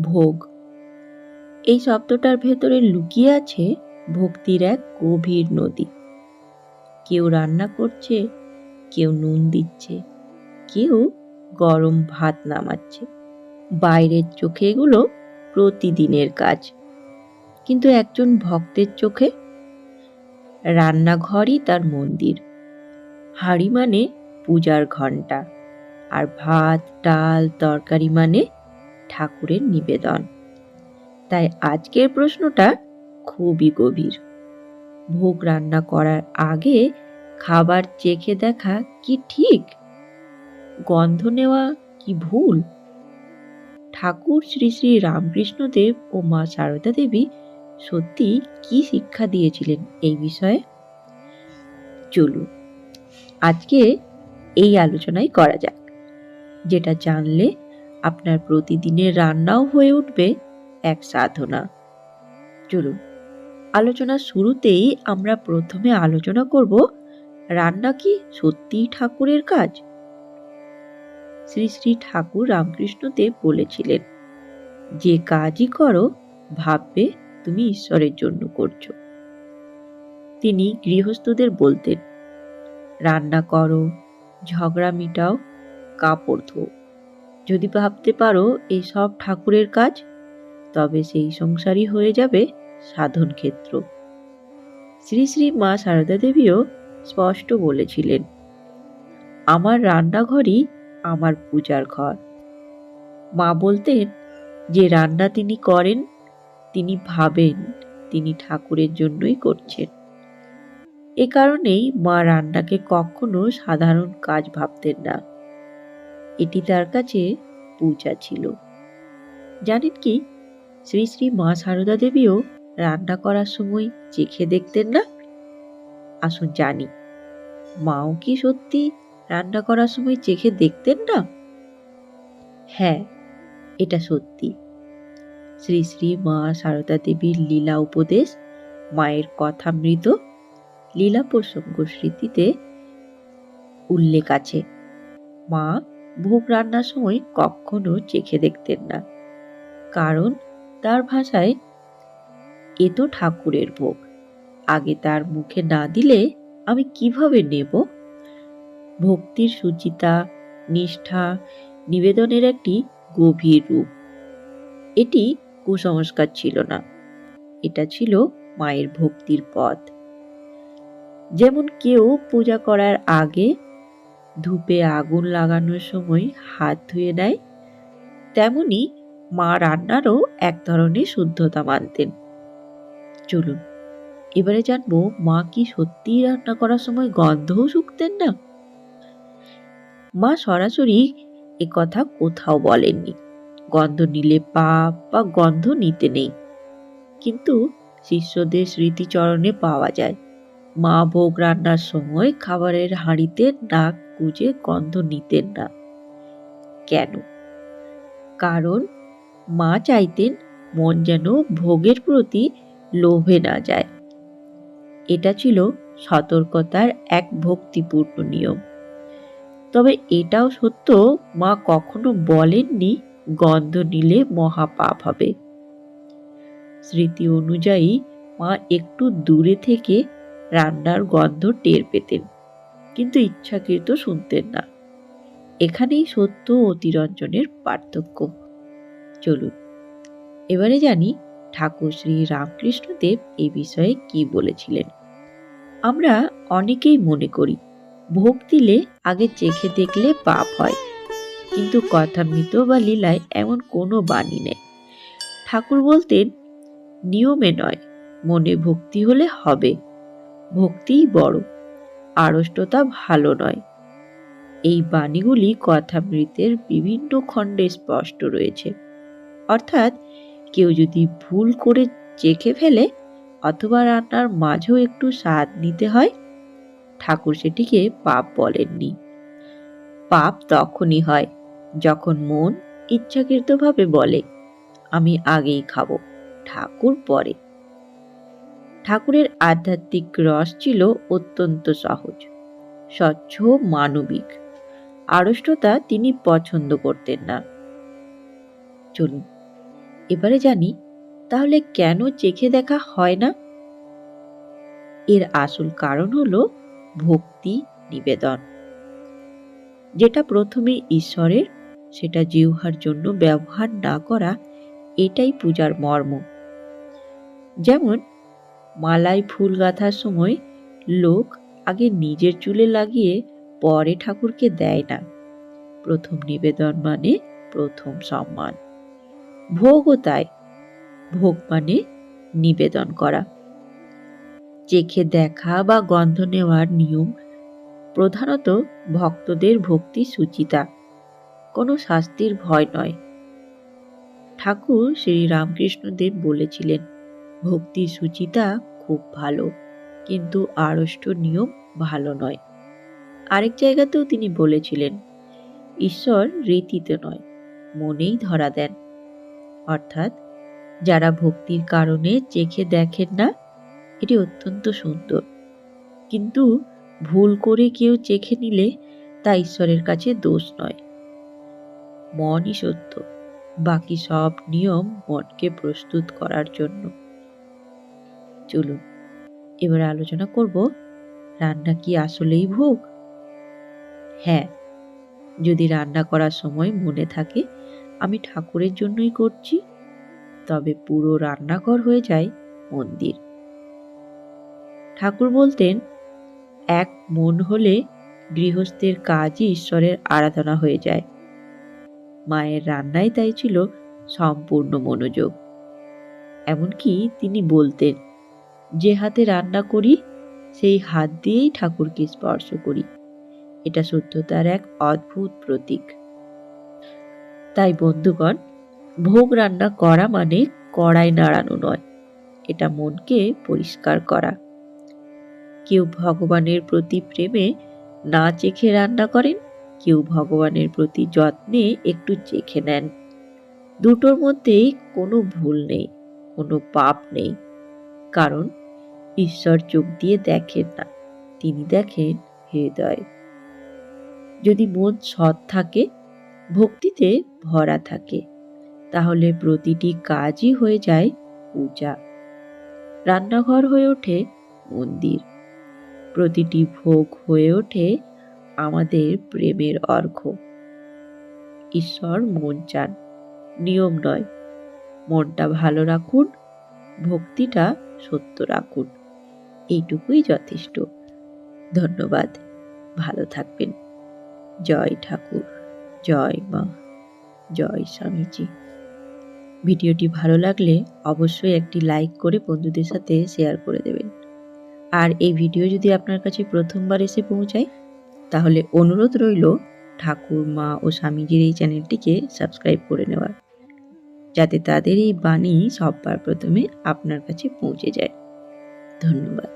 ভোগ। এই শব্দটার ভেতরে লুকিয়ে আছে ভক্তির এক গভীর নদী। কেউ রান্না করছে, কেউ নুন দিচ্ছে, কেউ গরম ভাত নামাচ্ছে। বাইরের চোখে এগুলো প্রতিদিনের কাজ। কিন্তু একজন ভক্তের চোখে রান্নাঘরই তার মন্দির। হাঁড়ি মানে পূজার ঘণ্টা। আর ভাত, ডাল, তরকারি মানে ঠাকুরের নিবেদন। তাই আজকের প্রশ্নটা খুবই গভীর। ভোগ রান্না করার আগে খাবার চেখে দেখা কি ঠিক? গন্ধ নেওয়া কি ভুল? ঠাকুর শ্রী শ্রী রামকৃষ্ণদেব ও মা সারদা দেবী সত্যি কি শিক্ষা দিয়েছিলেন এই বিষয়ে? চলুন, আজকে এই আলোচনাই করা যাক, যেটা জানলে আপনার প্রতিদিনের রান্নাও হয়ে উঠবে এক সাধনা। চলুন, আলোচনা শুরুতেই আমরা প্রথমে আলোচনা করব, রান্না কি সত্যিই ঠাকুরের কাজ? শ্রী শ্রী ঠাকুর রামকৃষ্ণদেব বলেছিলেন, যে কাজই করো, ভাববে তুমি ঈশ্বরের জন্য করছ। তিনি গৃহস্থদের বলতেন, রান্না করো, ঝগড়া মিটাও, কাপড় ধো যদি ভাবতে পারো এই সব ঠাকুরের কাজ, তবে সেই সংসারই হয়ে যাবে সাধন ক্ষেত্র। শ্রী শ্রী মা সারদা দেবীও স্পষ্ট বলেছিলেন, আমার রান্নাঘরই আমার পূজার ঘর। মা বলতেন, যে রান্না তিনি করেন, তিনি ভাবেন তিনি ঠাকুরের জন্যই করছেন। এ কারণেই মা রান্নাকে কখনো সাধারণ কাজ ভাবতেন না। এটি তার কাছে পূজা ছিল জানেন কি? শ্রী শ্রী মা সারদা দেবীও রান্না করার সময় চেখে দেখতেন না? আসুন জানি, মাও কি সত্যি রান্না করার সময় চেখে দেখতেন না? হ্যাঁ এটা সত্যি। শ্রী শ্রী মা সারদা দেবীর লীলা উপদেশ, মায়ের কথামৃত লীলা প্রসঙ্গ স্মৃতিতে উল্লেখ আছে। মা ভোগ রান্নার সময় কখনো চেখে দেখতেন না। কারণ তার ভাষায়, এ তো ঠাকুরের ভোগ। আগে তার মুখে না দিলে আমি কীভাবে নেব? ভক্তির সুচিতা, নিষ্ঠা, নিবেদনের একটি গভীর রূপ। এটি কুসংস্কার ছিল না। এটা ছিল মায়ের ভক্তির পথ। যেমন কেউ পূজা করার আগে ধূপে আগুন লাগানোর সময় হাত ধুয়ে নেয়। তেমনি মা রান্নারও এক ধরনের শুদ্ধতা মানতেন। চলুন, এবারে জানব মা কি সত্যিই রান্না করার সময় গন্ধও শুকতেন না? মা সরাসরি কথা কোথাও বলেননি। গন্ধ নিলে পাপ বা গন্ধ নিতে নেই। কিন্তু শিষ্যদের স্মৃতিচরণে পাওয়া যায়। মা ভোগ রান্নার সময় খাবারের হাঁড়িতে নাক গুজে গন্ধ নিতেন না। কেন? কারণ মা চাইতেন মন যেন ভোগের প্রতি লোভে না যায়। এটা ছিল সতর্কতার এক ভক্তিপূর্ণ নিয়ম। তবে এটাও সত্য, মা কখনো বলেননি গন্ধ নিলে মহাপাপ হবে। স্মৃতি অনুযায়ী মা একটু দূরে থেকে রান্নার গন্ধ টের পেতেন। কিন্তু ইচ্ছাকৃত শুনতেন না। এখানেই সত্য অতিরঞ্জনের পার্থক্য। চলুন, এবারে জানি ঠাকুর শ্রী রামকৃষ্ণদেব এই বিষয়ে কি বলেছিলেন। আমরা অনেকেই মনে করি, ভোগ দিলে আগে চেখে দেখলে পাপ হয়। কিন্তু কথামৃত বা লীলায় এমন কোনো বাণী নেই। ঠাকুর বলতেন, নিয়মে নয়, মনে ভক্তি হলে হবে। ভক্তিই বড়। আড়ষ্টতা ভালো নয়। এই বাণীগুলি কথামৃতের বিভিন্ন খণ্ডে স্পষ্ট রয়েছে। অর্থাৎ কেউ যদি ভুল করে চেখে ফেলে অথবা রান্নার মাঝেও একটু স্বাদ নিতে হয়, ঠাকুর সেটিকে পাপ বলেননি। পাপ তখনই হয় যখন মন ইচ্ছাকৃতভাবে বলে, আমি আগেই খাব, ঠাকুর পরে। ঠাকুরের আধ্যাত্মিক রস ছিল অত্যন্ত সহজ, স্বচ্ছ, মানবিক। আড়ষ্টতা তিনি পছন্দ করতেন না। চলুন, এবারে জানি, তাহলে কেন চেখে দেখা হয় না? এর আসল কারণ হলো ভক্তি নিবেদন। যেটা প্রথমে ঈশ্বরের, সেটা জিহ্বার জন্য ব্যবহার না করা, এটাই পূজার মর্ম। যেমন মালায় ফুল গাঁথার সময় লোক আগে নিজের চুলে লাগিয়ে পরে ঠাকুরকে দেয় না। প্রথম নিবেদন মানে প্রথম সম্মান। ভোগও তাই। ভোগ মানে নিবেদন করা। চেখে দেখা বা গন্ধ নেওয়ার নিয়ম প্রধানত ভক্তদের ভক্তি সুচিতা। কোনো শাস্তির ভয় নয়। ঠাকুর শ্রী রামকৃষ্ণদেব বলেছিলেন ভক্তি সুচিতা খুব ভালো, কিন্তু আড়ষ্ট নিয়ম ভালো নয়। আরেক জায়গাতেও তিনি বলেছিলেন, ঈশ্বর রীতিতে নয়, মনেই ধরা দেন। অর্থাৎ, যারা ভক্তির কারণে চেখে দেখেন না, এটি অত্যন্ত সুন্দর। কিন্তু ভুল করে কেউ চেখে নিলে তা ঈশ্বরের কাছে দোষ নয়। মনই সত্য, বাকি সব নিয়ম মনকে প্রস্তুত করার জন্য। চলুন, এবার আলোচনা করব রান্না কি আসলেই ভোগ? হ্যাঁ যদি রান্না করার সময় মনে থাকে, আমি ঠাকুরের জন্যই করছি, তবে পুরো রান্নাঘর হয়ে যায় মন্দির। ঠাকুর বলতেন, এক মন হলে গৃহস্থের কাজই ঈশ্বরের আরাধনা হয়ে যায়। মায়ের রান্নাই তাই ছিল সম্পূর্ণ মনোযোগ। এমনকি তিনি বলতেন যে হাতে রান্না করি, সেই হাত দিয়েই ঠাকুরকে স্পর্শ করি। এটা সত্যতার এক অদ্ভুত প্রতীক। তাই বন্ধুগণ, ভোগ রান্না করা মানে কড়াই নাড়ানো নয়, এটা মনকে পরিষ্কার করা। কেউ ভগবানের প্রতি প্রেমে না চেখে রান্না করেন, কেউ ভগবানের প্রতি যত্নে একটু চেখে নেন। দুটোর মধ্যেই কোনো ভুল নেই, কোনো পাপ নেই। কারণ ঈশ্বর চোখ দিয়ে দেখেন না। তিনি দেখেন হৃদয়। যদি মন সৎ থাকে, ভক্তিতে ভরা থাকে, তাহলে প্রতিটি কাজই হয়ে যায় পূজা। রান্নাঘর হয়ে ওঠে মন্দির। প্রতিটি ভোগ হয়ে ওঠে আমাদের প্রেমের অর্ঘ। ঈশ্বর মন চান, নিয়ম নয়। মনটা ভালো রাখুন, ভক্তিটা সত্য রাখুন। এইটুকুই যথেষ্ট। ধন্যবাদ। ভালো থাকবেন। জয় ঠাকুর। জয় মা। জয় স্বামীজি। ভিডিওটি ভালো লাগলে অবশ্যই একটি লাইক করে বন্ধুদের সাথে শেয়ার করে দেবেন। আর এই ভিডিও যদি আপনার কাছে প্রথমবার এসে পৌঁছায়, তাহলে অনুরোধ রইল ঠাকুর, মা ও স্বামীজির এই চ্যানেলটিকে সাবস্ক্রাইব করে নেওয়ার। যাতে তাদের এই বাণী সববার প্রথমে আপনার কাছে পৌঁছে যায়। ধন্যবাদ।